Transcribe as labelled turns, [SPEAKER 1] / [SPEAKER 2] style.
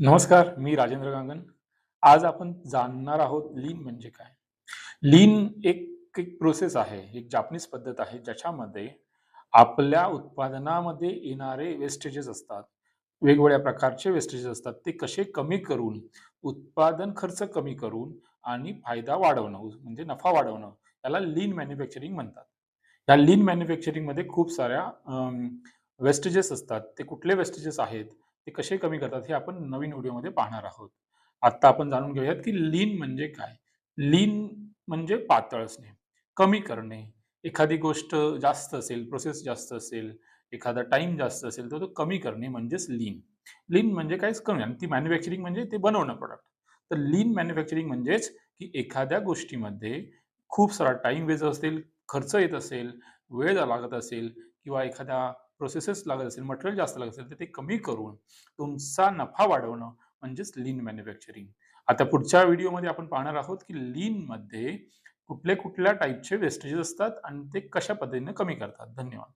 [SPEAKER 1] नमस्कार, मी राजेंद्र गांगण. आज आपण जाणणार आहोत लीन म्हणजे काय? लीन एक एक प्रोसेस आहे, एक जापनीज पद्धत आहे, ज्याच्यामध्ये आपल्या उत्पादनामध्ये येणारे वेस्टेजेस असतात. वेगवेगळ्या प्रकारचे वेस्टेजेस असतात. ते कसे कमी करून, उत्पादन खर्च कमी करून आणि फायदा वाढवणं, म्हणजे नफा वाढवणं, याला लीन मॅन्युफॅक्चरिंग म्हणतात. या लीन मॅन्युफॅक्चरिंगमध्ये खूप साऱ्या अं, वेस्टेजेस असतात. ते कुठले वेस्टेजेस आहेत, ते कसे कमी करतात, हे आपण नवीन व्हिडिओमध्ये पाहणार आहोत. आत्ता आपण जाणून घेऊयात, की लीन म्हणजे काय? लीन म्हणजे पातळ असणे, कमी करणे. एखादी गोष्ट जास्त असेल, प्रोसेस जास्त असेल, एखादा टाईम जास्त असेल, तर तो कमी करणे म्हणजेच लीन. लीन म्हणजे काहीच कमी आणि ती मॅन्युफॅक्चरिंग म्हणजे ते बनवणं प्रॉडक्ट. तर लीन मॅन्युफॅक्चरिंग म्हणजेच, की एखाद्या गोष्टीमध्ये खूप सारा टाईम वेज असेल, खर्च येत असेल, वेळ लागत असेल किंवा एखाद्या प्रोसेसेस लागत असेल, मटेरियल जास्त लागत असेल, तर ते कमी करून तुमचा नफा वाढवणं म्हणजेच लीन मॅन्युफॅक्चरिंग. आता पुढच्या व्हिडिओमध्ये आपण पाहणार आहोत, की लीनमध्ये कुठल्या-कुठल्या टाईपचे वेस्टेजेस असतात आणि ते कशा पद्धतीने कमी करतात. धन्यवाद.